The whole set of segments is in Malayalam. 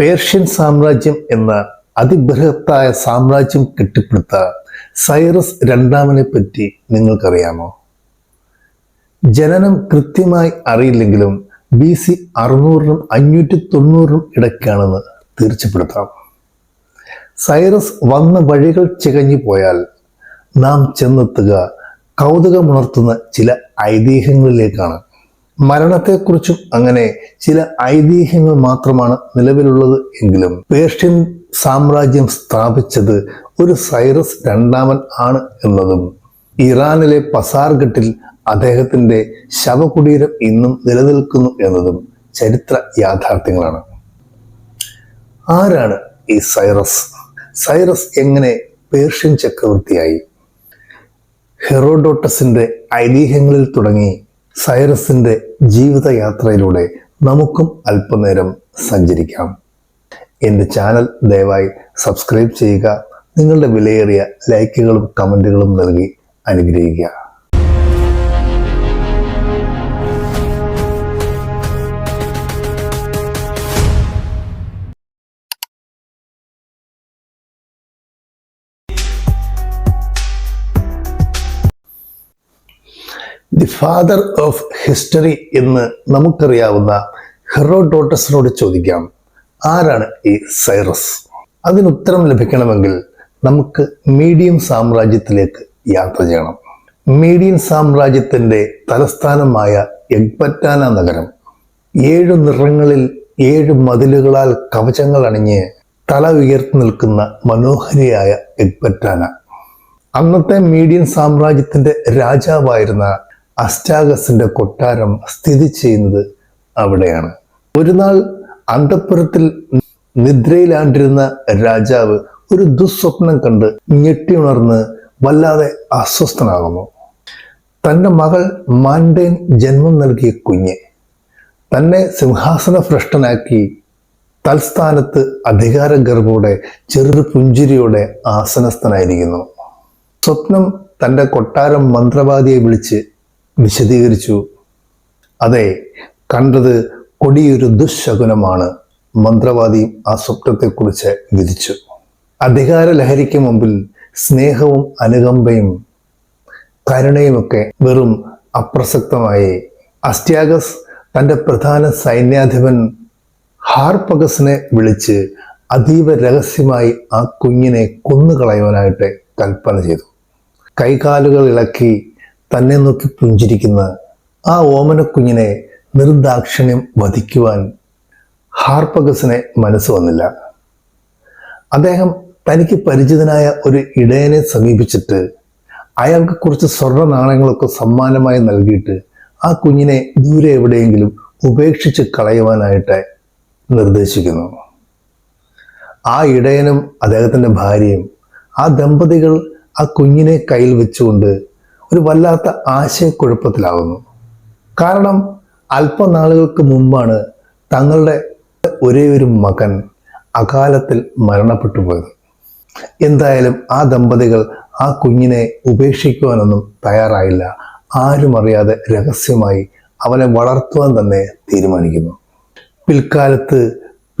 പേർഷ്യൻ സാമ്രാജ്യം എന്ന അതിബൃഹത്തായ സാമ്രാജ്യം കെട്ടിപ്പടുത്ത സൈറസ് രണ്ടാമനെ പറ്റി നിങ്ങൾക്കറിയാമോ? ജനനം കൃത്യമായി അറിയില്ലെങ്കിലും ബി സി അറുന്നൂറിനും അഞ്ഞൂറ്റി തൊണ്ണൂറിനും ഇടയ്ക്കാണെന്ന് തീർച്ചപ്പെടുത്താം. സൈറസ് വന്ന വഴികൾ ചികഞ്ഞു പോയാൽ നാം ചെന്നെത്തുക കൗതുകമുണർത്തുന്ന ചില ഐതിഹ്യങ്ങളിലേക്കാണ്. മരണത്തെക്കുറിച്ചും അങ്ങനെ ചില ഐതിഹ്യങ്ങൾ മാത്രമാണ് നിലവിലുള്ളത് എങ്കിലും പേർഷ്യൻ സാമ്രാജ്യം സ്ഥാപിച്ചത് ഒരു സൈറസ് രണ്ടാമൻ ആണ് എന്നതും ഇറാനിലെ പസാർഘട്ടിൽ അദ്ദേഹത്തിന്റെ ശവകുടീരം ഇന്നും നിലനിൽക്കുന്നു എന്നതും ചരിത്ര യാഥാർത്ഥ്യങ്ങളാണ്. ആരാണ് ഈ സൈറസ്? സൈറസ് എങ്ങനെ പേർഷ്യൻ ചക്രവർത്തിയായി? ഹെറോഡോട്ടസിന്റെ ഐതിഹ്യങ്ങളിൽ തുടങ്ങി സൈറസിന്റെ ജീവിതയാത്രയിലൂടെ നമുക്കും അല്പനേരം സഞ്ചരിക്കാം. എന്റെ ചാനൽ ദയവായി സബ്സ്ക്രൈബ് ചെയ്യുക. നിങ്ങളുടെ വിലയേറിയ ലൈക്കുകളും കമന്റുകളും നൽകി അനുഗ്രഹിക്കുക. ദി ഫാദർ ഓഫ് ഹിസ്റ്ററി എന്ന് നമുക്കറിയാവുന്ന ഹെറോഡോട്ടസിനോട് ചോദിക്കാം ആരാണ് ഈ സൈറസ്? അതിനുത്തരം ലഭിക്കണമെങ്കിൽ നമുക്ക് മീഡിയം സാമ്രാജ്യത്തിലേക്ക് യാത്ര ചെയ്യണം. മീഡിയൻ സാമ്രാജ്യത്തിന്റെ തലസ്ഥാനമായ എഗ്ബറ്റാന നഗരം ഏഴു നിറങ്ങളിൽ ഏഴ് മതിലുകളാൽ കവചങ്ങൾ അണിഞ്ഞ് തല ഉയർത്തി നിൽക്കുന്ന മനോഹരിയായ എഗ്ബറ്റാന. അന്നത്തെ മീഡിയൻ സാമ്രാജ്യത്തിന്റെ രാജാവായിരുന്ന അസ്റ്റാഗസിന്റെ കൊട്ടാരം സ്ഥിതി ചെയ്യുന്നത് അവിടെയാണ്. ഒരു നാൾ അന്തപ്പുരത്തിൽ നിദ്രയിലാണ്ടിരുന്ന രാജാവ് ഒരു ദുസ്വപ്നം കണ്ട് ഞെട്ടിയുണർന്ന് വല്ലാതെ അസ്വസ്ഥനാകുന്നു. തന്റെ മകൾ മാൻഡേൻ ജന്മം നൽകിയ കുഞ്ഞ് തന്നെ സിംഹാസന ഭ്രഷ്ടനാക്കി തൽസ്ഥാനത്ത് അധികാരഗർഭോടെ ചെറു പുഞ്ചിരിയോടെ ആസനസ്ഥനായിരിക്കുന്നു. സ്വപ്നം തന്റെ കൊട്ടാരം മന്ത്രവാദിയെ വിളിച്ച് വിശദീകരിച്ചു. അതെ കണ്ടത് കൊടിയൊരു ദുശകുനമാണ്. മന്ത്രവാദിയും ആ സ്വപ്നത്തെക്കുറിച്ച് വിധിച്ചു. അധികാര ലഹരിക്ക് മുമ്പിൽ സ്നേഹവും അനുകമ്പയും കരുണയുമൊക്കെ വെറും അപ്രസക്തമായി. അസ്റ്റ്യാഗസ് തന്റെ പ്രധാന സൈന്യാധിപൻ ഹാർപഗസിനെ വിളിച്ച് അതീവ രഹസ്യമായി ആ കുഞ്ഞിനെ കൊന്നുകളയുവാനായിട്ട് കൽപ്പന ചെയ്തു. കൈകാലുകൾ ഇളക്കി തന്നെ നോക്കി പുഞ്ചിരിക്കുന്ന ആ ഓമനക്കുഞ്ഞിനെ നിർദാക്ഷിണ്യം വധിക്കുവാൻ ഹാർപ്പഗസിനെ മനസ്സ് വന്നില്ല. അദ്ദേഹം തനിക്ക് പരിചിതനായ ഒരു ഇടയനെ സമീപിച്ചിട്ട് അയാൾക്ക് കുറച്ച് സ്വർണ നാണയങ്ങളൊക്കെ സമ്മാനമായി നൽകിയിട്ട് ആ കുഞ്ഞിനെ ദൂരെ എവിടെയെങ്കിലും ഉപേക്ഷിച്ച് കളയുവാനായിട്ട് നിർദ്ദേശിക്കുന്നു. ആ ഇടയനും അദ്ദേഹത്തിന്റെ ഭാര്യയും ആ ദമ്പതികൾ ആ കുഞ്ഞിനെ കയ്യിൽ വെച്ചുകൊണ്ട് ഒരു വല്ലാത്ത ആശയക്കുഴപ്പത്തിലാകുന്നു. കാരണം അല്പനാളുകൾക്ക് മുമ്പാണ് തങ്ങളുടെ ഒരേ ഒരു മകൻ അകാലത്തിൽ മരണപ്പെട്ടു പോയത്. എന്തായാലും ആ ദമ്പതികൾ ആ കുഞ്ഞിനെ ഉപേക്ഷിക്കുവാനൊന്നും തയ്യാറായില്ല. ആരും അറിയാതെ രഹസ്യമായി അവനെ വളർത്തുവാൻ തന്നെ തീരുമാനിക്കുന്നു. പിൽക്കാലത്ത്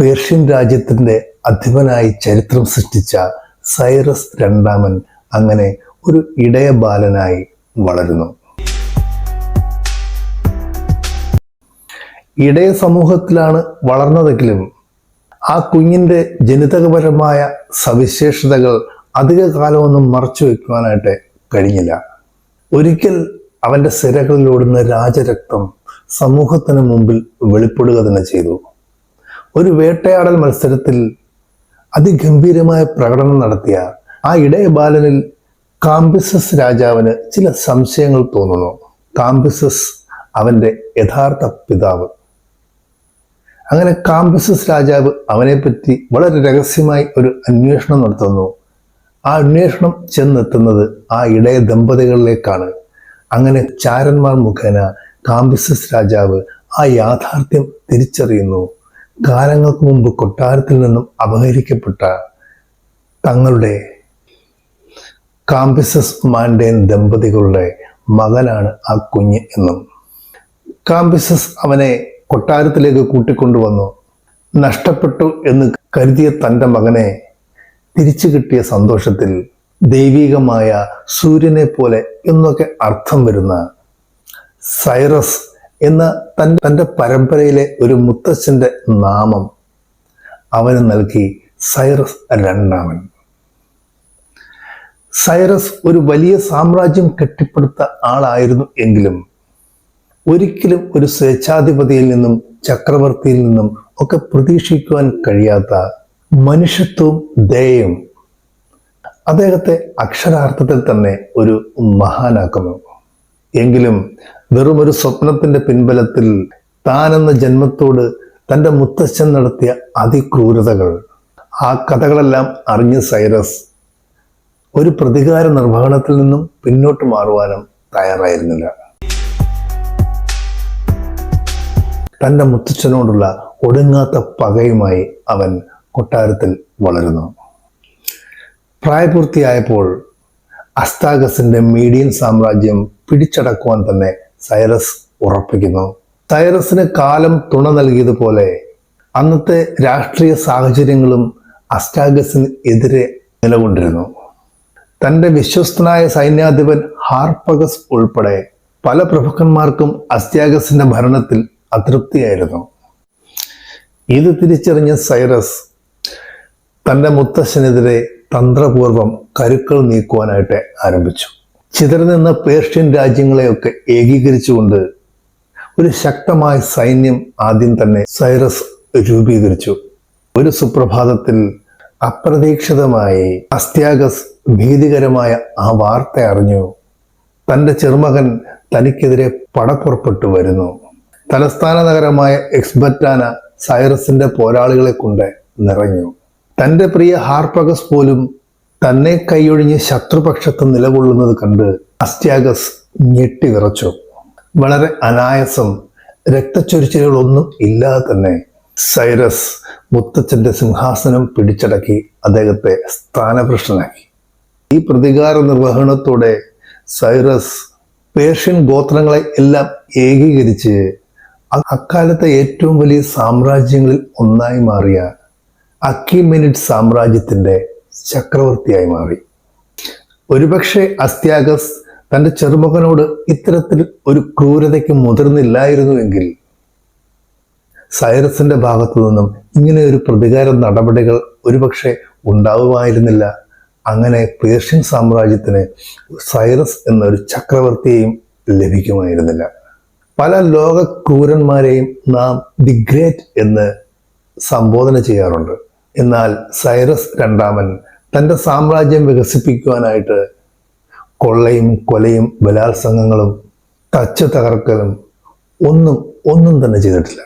പേർഷ്യൻ രാജ്യത്തിന്റെ അധിപനായി ചരിത്രം സൃഷ്ടിച്ച സൈറസ് രണ്ടാമൻ അങ്ങനെ ഒരു ഇടയ ബാലനായി വളരുന്നു. ഇടയ സമൂഹത്തിലാണ് വളർന്നതെങ്കിലും ആ കുഞ്ഞിന്റെ ജനിതകപരമായ സവിശേഷതകൾ അധിക കാലമൊന്നും മറച്ചു വയ്ക്കുവാനായിട്ട് കഴിഞ്ഞില്ല. ഒരിക്കൽ അവന്റെ സിരകളിലോടുന്ന രാജരക്തം സമൂഹത്തിന് മുമ്പിൽ വെളിപ്പെടുക തന്നെ ചെയ്തു. ഒരു വേട്ടയാടൽ മത്സരത്തിൽ അതിഗംഭീരമായ പ്രകടനം നടത്തിയ ആ ഇടയ ബാലനിൽ കാംബിസസ് രാജാവിന് ചില സംശയങ്ങൾ തോന്നുന്നു. കാംബിസസ് അവന്റെ യഥാർത്ഥ പിതാവ്. അങ്ങനെ കാംബിസസ് രാജാവ് അവനെപ്പറ്റി വളരെ രഹസ്യമായി ഒരു അന്വേഷണം നടത്തുന്നു. ആ അന്വേഷണം ചെന്നെത്തുന്നത് ആ ഇടയ ദമ്പതികളിലേക്കാണ്. അങ്ങനെ ചാരന്മാർ മുഖേന കാംബിസസ് രാജാവ് ആ യാഥാർത്ഥ്യം തിരിച്ചറിയുന്നു. കാലങ്ങൾക്ക് മുമ്പ് കൊട്ടാരത്തിൽ നിന്നും അപഹരിക്കപ്പെട്ട തങ്ങളുടെ കാംബിസസ് മാൻഡേൻ ദമ്പതികളുടെ മകനാണ് ആ കുഞ്ഞ് എന്നും. കാംബിസസ് അവനെ കൊട്ടാരത്തിലേക്ക് കൂട്ടിക്കൊണ്ടുവന്നു. നഷ്ടപ്പെട്ടു എന്ന് കരുതിയ തന്റെ മകനെ തിരിച്ചു കിട്ടിയ സന്തോഷത്തിൽ ദൈവികമായ സൂര്യനെ പോലെ എന്നൊക്കെ അർത്ഥം വരുന്ന സൈറസ് എന്ന തൻ തന്റെ പരമ്പരയിലെ ഒരു മുത്തച്ഛന്റെ നാമം അവന് നൽകി സൈറസ് രണ്ടാമൻ. സൈറസ് ഒരു വലിയ സാമ്രാജ്യം കെട്ടിപ്പടുത്ത ആളായിരുന്നു എങ്കിലും ഒരിക്കലും ഒരു സ്വേച്ഛാധിപതിയിൽ നിന്നും ചക്രവർത്തിയിൽ നിന്നും ഒക്കെ പ്രതീക്ഷിക്കുവാൻ കഴിയാത്ത മനുഷ്യത്വവും ദയയും അദ്ദേഹത്തെ അക്ഷരാർത്ഥത്തിൽ തന്നെ ഒരു മഹാനാക്കുന്നു. എങ്കിലും വെറും ഒരു സ്വപ്നത്തിന്റെ പിൻബലത്തിൽ താനെന്ന ജന്മത്തോട് തന്റെ മുത്തച്ഛൻ നടത്തിയ അതിക്രൂരതകൾ ആ കഥകളെല്ലാം അറിഞ്ഞ് സൈറസ് ഒരു പ്രതികാര നിർവഹണത്തിൽ നിന്നും പിന്നോട്ട് മാറുവാനും തയ്യാറായിരുന്നില്ല. തന്റെ മുത്തച്ഛനോടുള്ള ഒടുങ്ങാത്ത പകയുമായി അവൻ കൊട്ടാരത്തിൽ വളരുന്നു. പ്രായപൂർത്തിയായപ്പോൾ അസ്താഗസിന്റെ മീഡിയൻ സാമ്രാജ്യം പിടിച്ചടക്കുവാൻ തന്നെ സൈറസ് ഉറപ്പിക്കുന്നു. സൈറസിന് കാലം തുണ നൽകിയതുപോലെ അന്നത്തെ രാഷ്ട്രീയ സാഹചര്യങ്ങളും അസ്റ്റാഗസിന് എതിരെ നിലകൊണ്ടിരുന്നു. തന്റെ വിശ്വസ്തനായ സൈന്യാധിപൻ ഹാർപ്പഗസ് ഉൾപ്പെടെ പല പ്രഭുക്കന്മാർക്കും അസ്ത്യാഗസിന്റെ ഭരണത്തിൽ അതൃപ്തിയായിരുന്നു. ഇത് തിരിച്ചറിഞ്ഞ സൈറസ് തന്റെ മുത്തശ്ശനെതിരെ തന്ത്രപൂർവം കരുക്കൾ നീക്കുവാനായിട്ട് ആരംഭിച്ചു. ചിതറിനിന്ന പേർഷ്യൻ രാജ്യങ്ങളെയൊക്കെ ഏകീകരിച്ചുകൊണ്ട് ഒരു ശക്തമായ സൈന്യം ആദ്യം തന്നെ സൈറസ് രൂപീകരിച്ചു. ഒരു സുപ്രഭാതത്തിൽ അപ്രതീക്ഷിതമായി അസ്ത്യാഗസ് ഭീതികരമായ ആ വാർത്ത അറിഞ്ഞു. തന്റെ ചെറുമകൻ തനിക്കെതിരെ പടപ്പുറപ്പെട്ടു വരുന്നു. തലസ്ഥാന നഗരമായ എക്സ്ബറ്റാന സൈറസിന്റെ പോരാളികളെ കൊണ്ട് നിറഞ്ഞു. തന്റെ പ്രിയ ഹാർപ്പഗസ് പോലും തന്നെ കൈയൊഴിഞ്ഞ് ശത്രുപക്ഷത്ത് നിലകൊള്ളുന്നത് കണ്ട് അസ്ത്യാഗസ് ഞെട്ടിവിറച്ചു. വളരെ അനായസം രക്തച്ചൊരിച്ചിലുകളൊന്നും ഇല്ലാതെ തന്നെ സൈറസ് മുത്തച്ഛന്റെ സിംഹാസനം പിടിച്ചടക്കി അദ്ദേഹത്തെ സ്ഥാനഭ്രഷ്ടനാക്കി. ഈ പ്രതികാര നിർവഹണത്തോടെ സൈറസ് പേർഷ്യൻ ഗോത്രങ്ങളെ എല്ലാം ഏകീകരിച്ച് അക്കാലത്തെ ഏറ്റവും വലിയ സാമ്രാജ്യങ്ങളിൽ ഒന്നായി മാറിയ അക്കിമെനിഡ് സാമ്രാജ്യത്തിന്റെ ചക്രവർത്തിയായി മാറി. ഒരുപക്ഷെ അസ്ത്യാഗസ് തന്റെ ചെറുമകനോട് ഇത്തരത്തിൽ ഒരു ക്രൂരതയ്ക്ക് മുതിർന്നില്ലായിരുന്നുവെങ്കിൽ സൈറസിന്റെ ഭാഗത്തു നിന്നും ഇങ്ങനെ ഒരു പ്രതികാര നടപടികൾ ഒരുപക്ഷെ ഉണ്ടാവുമായിരുന്നില്ല അങ്ങനെ പേർഷ്യൻ സാമ്രാജ്യത്തിന് സൈറസ് എന്നൊരു ചക്രവർത്തിയെയും ലഭിക്കുമായിരുന്നില്ല. പല ലോക ക്രൂരന്മാരെയും നാം ദി ഗ്രേറ്റ് എന്ന് സംബോധന ചെയ്യാറുണ്ട്. എന്നാൽ സൈറസ് രണ്ടാമൻ തന്റെ സാമ്രാജ്യം വികസിപ്പിക്കുവാനായിട്ട് കൊള്ളയും കൊലയും ബലാത്സംഗങ്ങളും തച്ച് തകർക്കലും ഒന്നും ഒന്നും തന്നെ ചെയ്തിട്ടില്ല.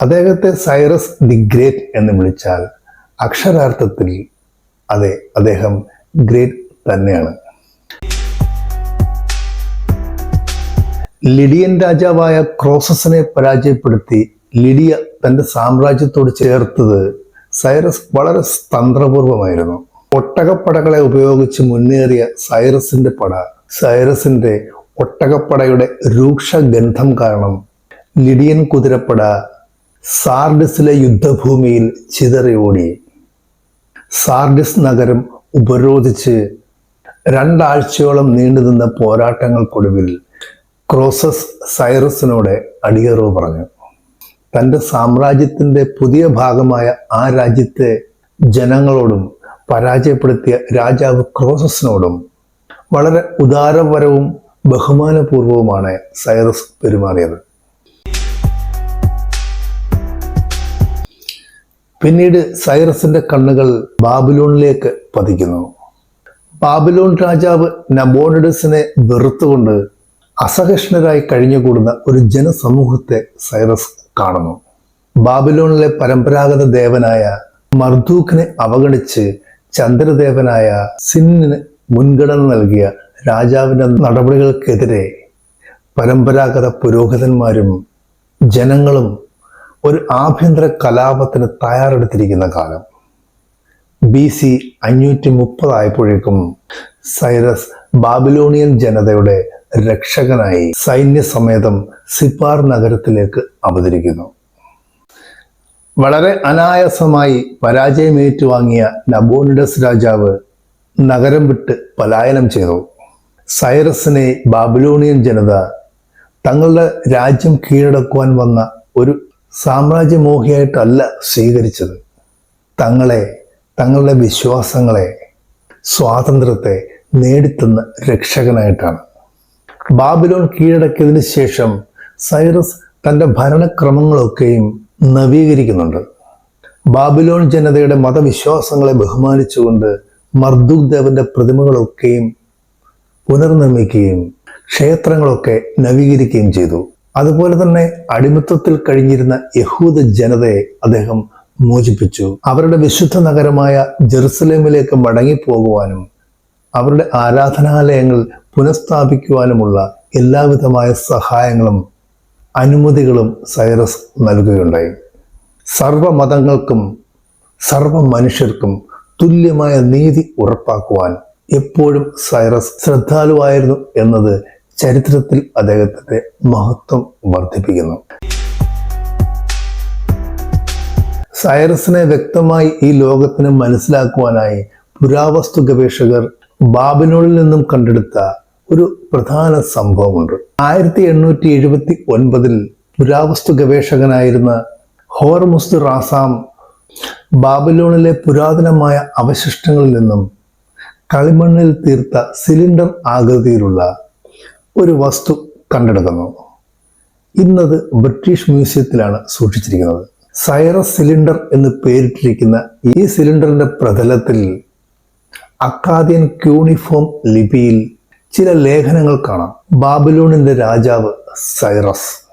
അദ്ദേഹത്തെ സൈറസ് ദി ഗ്രേറ്റ് എന്ന് വിളിച്ചാൽ അക്ഷരാർത്ഥത്തിൽ അതെ അദ്ദേഹം ഗ്രേറ്റ് തന്നെയാണ്. ലിഡിയൻ രാജാവായ ക്രോസസിനെ പരാജയപ്പെടുത്തി ലിഡിയ തന്റെ സാമ്രാജ്യത്തോട് ചേർത്തത് സൈറസ് വളരെ തന്ത്രപൂർവമായിരുന്നു. ഒട്ടകപ്പടകളെ ഉപയോഗിച്ച് മുന്നേറിയ സൈറസിന്റെ പട സൈറസിന്റെ ഒട്ടകപ്പടയുടെ രൂക്ഷ ഗന്ധം കാരണം ലിഡിയൻ കുതിരപ്പട സാർഡിസിലെ യുദ്ധഭൂമിയിൽ ചിതറി ഓടി സാർഡിസ് നഗരം ഉപരോധിച്ച് രണ്ടാഴ്ചയോളം നീണ്ടുനിന്ന പോരാട്ടങ്ങൾക്കൊടുവിൽ ക്രോസസ് സൈറസിനോട് അടിയറവ് പറഞ്ഞു. തന്റെ സാമ്രാജ്യത്തിന്റെ പുതിയ ഭാഗമായ ആ രാജ്യത്തെ ജനങ്ങളോടും പരാജയപ്പെടുത്തിയ രാജാവ് ക്രോസസിനോടും വളരെ ഉദാരപരവും ബഹുമാനപൂർവവുമാണ് സൈറസ് പെരുമാറിയത്. പിന്നീട് സൈറസിന്റെ കണ്ണുകൾ ബാബിലോണിലേക്ക് പതിക്കുന്നു. ബാബിലോൺ രാജാവ് നബോണിഡസിനെ വെറുത്തുകൊണ്ട് അസഹിഷ്ണരായി കഴിഞ്ഞുകൂടുന്ന ഒരു ജനസമൂഹത്തെ സൈറസ് കാണുന്നു. ബാബിലോണിലെ പരമ്പരാഗത ദേവനായ മർദൂഖിനെ അവഗണിച്ച് ചന്ദ്രദേവനായ സിന്നിന് മുൻഗണന നൽകിയ രാജാവിന്റെ നടപടികൾക്കെതിരെ പരമ്പരാഗത പുരോഹിതന്മാരും ജനങ്ങളും ഒരു ആഭ്യന്തര കലാപത്തിന് തയ്യാറെടുത്തിരിക്കുന്ന കാലം. ബി സി അഞ്ഞൂറ്റി മുപ്പതായപ്പോഴേക്കും സൈറസ് ബാബിലോണിയൻ ജനതയുടെ രക്ഷകനായി സൈന്യസമേതം സിപ്പാർ നഗരത്തിലേക്ക് അവതരിക്കുന്നു. വളരെ അനായാസമായി പരാജയമേറ്റു വാങ്ങിയ നബോണിഡസ് രാജാവ് നഗരം വിട്ട് പലായനം ചെയ്തു. സൈറസിനെ ബാബിലോണിയൻ ജനത തങ്ങളുടെ രാജ്യം കീഴടക്കുവാൻ വന്ന ഒരു സാമ്രാജ്യമോഹിയായിട്ടല്ല സ്വീകരിച്ചത്. തങ്ങളെ തങ്ങളുടെ വിശ്വാസങ്ങളെ സ്വാതന്ത്ര്യത്തെ നേടിത്തന്ന രക്ഷകനായിട്ടാണ്. ബാബിലോൺ കീഴടക്കിയതിന് ശേഷം സൈറസ് തന്റെ ഭരണക്രമങ്ങളൊക്കെയും നവീകരിക്കുന്നുണ്ട്. ബാബിലോൺ ജനതയുടെ മതവിശ്വാസങ്ങളെ ബഹുമാനിച്ചുകൊണ്ട് മർദൂഖ് ദേവന്റെ പ്രതിമകളൊക്കെയും പുനർനിർമ്മിക്കുകയും ക്ഷേത്രങ്ങളൊക്കെ നവീകരിക്കുകയും ചെയ്തു. അതുപോലെ തന്നെ അടിമത്തത്തിൽ കഴിഞ്ഞിരുന്ന യഹൂദ ജനതയെ അദ്ദേഹം മോചിപ്പിച്ചു. അവരുടെ വിശുദ്ധ നഗരമായ ജെറുസലേമിലേക്ക് മടങ്ങിപ്പോകുവാനും അവരുടെ ആരാധനാലയങ്ങൾ പുനഃസ്ഥാപിക്കുവാനുമുള്ള എല്ലാവിധമായ സഹായങ്ങളും അനുമതികളും സൈറസ് നൽകുകയുണ്ടായി. സർവമതങ്ങൾക്കും സർവ മനുഷ്യർക്കും തുല്യമായ നീതി ഉറപ്പാക്കുവാൻ എപ്പോഴും സൈറസ് ശ്രദ്ധാലുവായിരുന്നു എന്നത് ചരിത്രത്തിൽ അദ്ദേഹത്തിന്റെ മഹത്വം വർദ്ധിപ്പിക്കുന്നു. സൈറസിനെ വ്യക്തമായി ഈ ലോകത്തിന് മനസ്സിലാക്കുവാനായി പുരാവസ്തു ഗവേഷകർ ബാബിനോളിൽ നിന്നും കണ്ടെടുത്ത ഒരു പ്രധാന സംഭവമുണ്ട്. ആയിരത്തി എണ്ണൂറ്റി എഴുപത്തി ഒൻപതിൽ പുരാവസ്തു ഗവേഷകനായിരുന്ന ഹോർമുസ്തു റാസാം ബാബിലോണിലെ പുരാതനമായ അവശിഷ്ടങ്ങളിൽ നിന്നും കളിമണ്ണിൽ തീർത്ത സിലിണ്ടർ ആകൃതിയിലുള്ള ഒരു വസ്തു കണ്ടെടുക്കുന്നു. ഇന്നത് ബ്രിട്ടീഷ് മ്യൂസിയത്തിലാണ് സൂക്ഷിച്ചിരിക്കുന്നത്. സൈറസ് സിലിണ്ടർ എന്ന് പേരിട്ടിരിക്കുന്ന ഈ സിലിണ്ടറിന്റെ പ്രതലത്തിൽ അക്കാദിയൻ ക്യൂണിഫോം ലിപിയിൽ ചില ലേഖനങ്ങൾ കാണാം. ബാബിലോണിന്റെ രാജാവ് സൈറസ്.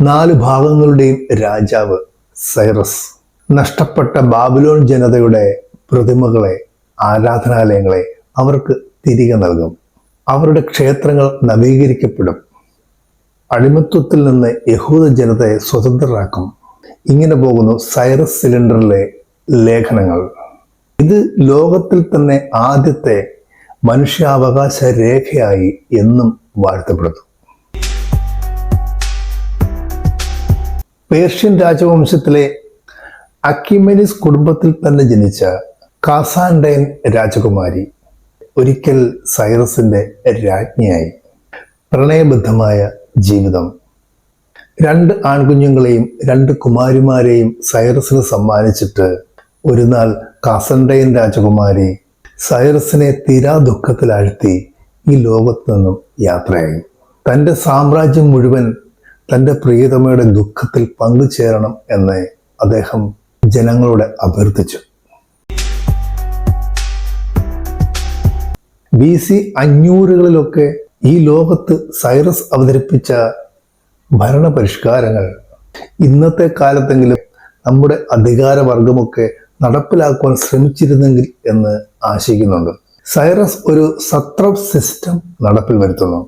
നാല് ഭാഗങ്ങളുടെയും രാജാവ് സൈറസ്. നഷ്ടപ്പെട്ട ബാബിലോൺ ജനതയുടെ പ്രതിമകളെ ആരാധനാലയങ്ങളെ അവർക്ക് തിരികെ നൽകും. അവരുടെ ക്ഷേത്രങ്ങൾ നവീകരിക്കപ്പെടും. അടിമത്വത്തിൽ നിന്ന് യഹൂദ ജനതയെ സ്വതന്ത്രരാക്കും. ഇങ്ങനെ പോകുന്നു സൈറസ് സിലിണ്ടറിലെ ലേഖനങ്ങൾ. ഇത് ലോകത്തിൽ തന്നെ ആദ്യത്തെ മനുഷ്യാവകാശ രേഖയായി എന്നും വാഴ്ത്തപ്പെടുന്നു. പേർഷ്യൻ രാജവംശത്തിലെ അക്കിമെനിസ് കുടുംബത്തിൽ തന്നെ ജനിച്ച കാസാൻഡൈൻ രാജകുമാരി. ഒരിക്കൽ സൈറസിന്റെ രാജ്ഞിയായി. പ്രണയബദ്ധമായ ജീവിതം. രണ്ട് ആൺകുഞ്ഞുങ്ങളെയും രണ്ട് കുമാരിമാരെയും സൈറസിന് സമ്മാനിച്ചിട്ട് ഒരു നാൾ കാസൻഡൈൻ രാജകുമാരി സൈറസിനെ തീരാ ദുഃഖത്തിലാഴ്ത്തി ഈ ലോകത്ത് നിന്നും യാത്രയായി. തന്റെ സാമ്രാജ്യം മുഴുവൻ തന്റെ പ്രിയതമയുടെ ദുഃഖത്തിൽ പങ്കുചേരണം എന്ന് അദ്ദേഹം ജനങ്ങളോട് അഭ്യർത്ഥിച്ചു. ബി സി അഞ്ഞൂറുകളിലൊക്കെ ഈ ലോകത്ത് സൈറസ് അവതരിപ്പിച്ച ഭരണ പരിഷ്കാരങ്ങൾ ഇന്നത്തെ കാലത്തെങ്കിലും നമ്മുടെ അധികാരവർഗമൊക്കെ നടപ്പിലാക്കുവാൻ ശ്രമിച്ചിരുന്നെങ്കിൽ എന്ന് ആശിക്കുന്നുണ്ട് സൈറസ് ഒരു സത്ര സിസ്റ്റം നടപ്പിൽ വരുത്തുന്നു.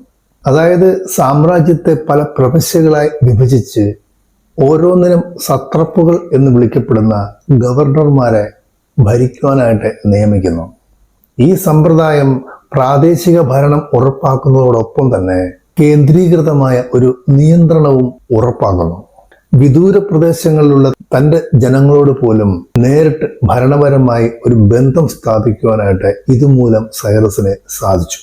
അതായത് സാമ്രാജ്യത്തെ പല പ്രവിശ്യകളായി വിഭജിച്ച് ഓരോന്നിനും സത്രപ്പുകൾ എന്ന് വിളിക്കപ്പെടുന്ന ഗവർണർമാരെ ഭരിക്കുവാനായിട്ട് നിയമിക്കുന്നു. ഈ സമ്പ്രദായം പ്രാദേശിക ഭരണം ഉറപ്പാക്കുന്നതോടൊപ്പം തന്നെ കേന്ദ്രീകൃതമായ ഒരു നിയന്ത്രണവും ഉറപ്പാക്കുന്നു. വിദൂര പ്രദേശങ്ങളിലുള്ള തന്റെ ജനങ്ങളോട് പോലും നേരിട്ട് ഭരണപരമായി ഒരു ബന്ധം സ്ഥാപിക്കുവാനായിട്ട് ഇതുമൂലം സൈറസിന് സാധിച്ചു.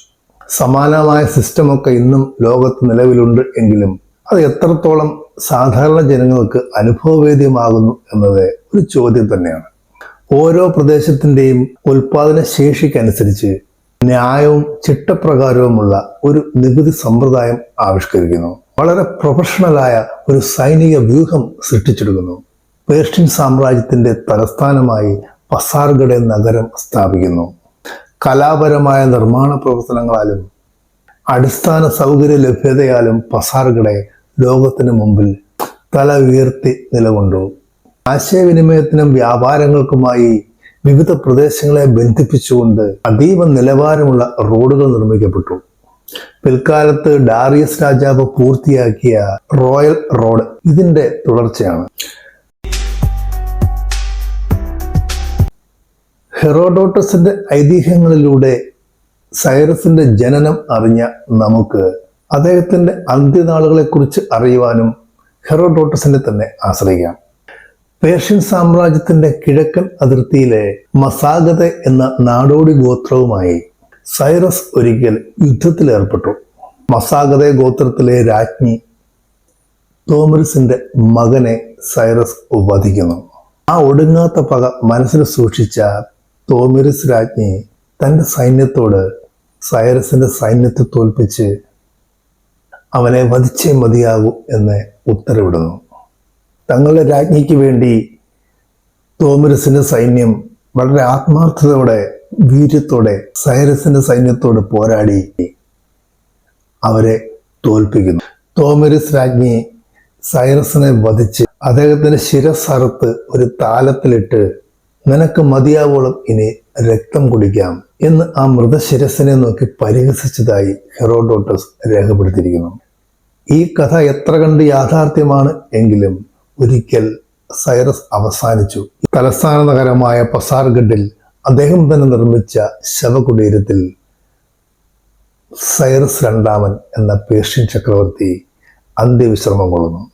സമാനമായ സിസ്റ്റമൊക്കെ ഇന്നും ലോകത്ത് നിലവിലുണ്ട് എങ്കിലും അത് എത്രത്തോളം സാധാരണ ജനങ്ങൾക്ക് അനുഭവവേദ്യമാകുന്നു എന്നത് ഒരു ചോദ്യം തന്നെയാണ്. ഓരോ പ്രദേശത്തിന്റെയും ഉൽപാദന ശേഷിക്കനുസരിച്ച് ന്യായവും ചിട്ടപ്രകാരവുമുള്ള ഒരു നികുതി സമ്പ്രദായം ആവിഷ്കരിക്കുന്നു. വളരെ പ്രൊഫഷണലായ ഒരു സൈനിക വ്യൂഹം സൃഷ്ടിച്ചെടുക്കുന്നു. പേർഷ്യൻ സാമ്രാജ്യത്തിന്റെ തലസ്ഥാനമായി പസാർഗഡ് നഗരം സ്ഥാപിക്കുന്നു. കലാപരമായ നിർമ്മാണ പ്രവർത്തനങ്ങളാലും അടിസ്ഥാന സൗകര്യ ലഭ്യതയാലും പസാർഗഡെ ലോകത്തിന് മുമ്പിൽ തല ഉയർത്തി നിലകൊണ്ടു. ആശയവിനിമയത്തിനും വ്യാപാരങ്ങൾക്കുമായി വിവിധ പ്രദേശങ്ങളെ ബന്ധിപ്പിച്ചുകൊണ്ട് അതീവ നിലവാരമുള്ള റോഡുകൾ നിർമ്മിക്കപ്പെട്ടു. പിൽക്കാലത്ത് ഡാറിയസ് രാജാവ് പൂർത്തിയാക്കിയ റോയൽ റോഡ് ഇതിന്റെ തുടർച്ചയാണ്. ഹെറോഡോട്ടസിന്റെ ഐതിഹ്യങ്ങളിലൂടെ സൈറസിന്റെ ജനനം അറിഞ്ഞ നമുക്ക് അദ്ദേഹത്തിന്റെ അന്ത്യനാളുകളെക്കുറിച്ച് അറിയുവാനും ഹെറോഡോട്ടസിനെ തന്നെ ആശ്രയിക്കാം. പേർഷ്യൻ സാമ്രാജ്യത്തിന്റെ കിഴക്കൻ അതിർത്തിയിലെ മസാഗത എന്ന നാടോടി ഗോത്രവുമായി സൈറസ് ഒരിക്കൽ യുദ്ധത്തിലേർപ്പെട്ടു മസാഗത ഗോത്രത്തിലെ രാജ്ഞി തോമറിസിന്റെ മകനെ സൈറസ് വധിക്കുന്നു. ആ ഒടുങ്ങാത്ത പക മനസ്സിൽ സൂക്ഷിച്ച തോമിറിസ് രാജ്ഞി തന്റെ സൈന്യത്തോട് സൈറസിന്റെ സൈന്യത്തെ തോൽപ്പിച്ച് അവനെ വധിച്ചേ മതിയാകൂ എന്ന് ഉത്തരവിടുന്നു. തങ്ങളുടെ രാജ്ഞിക്ക് വേണ്ടി തോമരസിന്റെ സൈന്യം വളരെ ആത്മാർത്ഥതയോടെ വീര്യത്തോടെ സൈറസിന്റെ സൈന്യത്തോട് പോരാടി അവരെ തോൽപ്പിക്കുന്നു. തോമരസ് രാജ്ഞി സൈറസിനെ വധിച്ച് അദ്ദേഹത്തിന്റെ ശിരസറുത്ത് ഒരു താലത്തിലിട്ട് നിനക്ക് മതിയാവോളം ഇനി രക്തം കുടിക്കാം എന്ന് ആ മൃതശിരസിനെ നോക്കി പരിഹസിച്ചതായി ഹെറോഡോട്ടസ് രേഖപ്പെടുത്തിയിരിക്കുന്നു. ഈ കഥ എത്ര കണ്ട് യാഥാർത്ഥ്യമാണ് എങ്കിലും ഒരിക്കൽ സൈറസ് അവസാനിച്ചു. തലസ്ഥാന നഗരമായ പസാർഗഡിൽ അദ്ദേഹം തന്നെ നിർമ്മിച്ച ശവകുടീരത്തിൽ സൈറസ് രണ്ടാമൻ എന്ന പേർഷ്യൻ ചക്രവർത്തി അന്ത്യവിശ്രമം കൊള്ളുന്നു.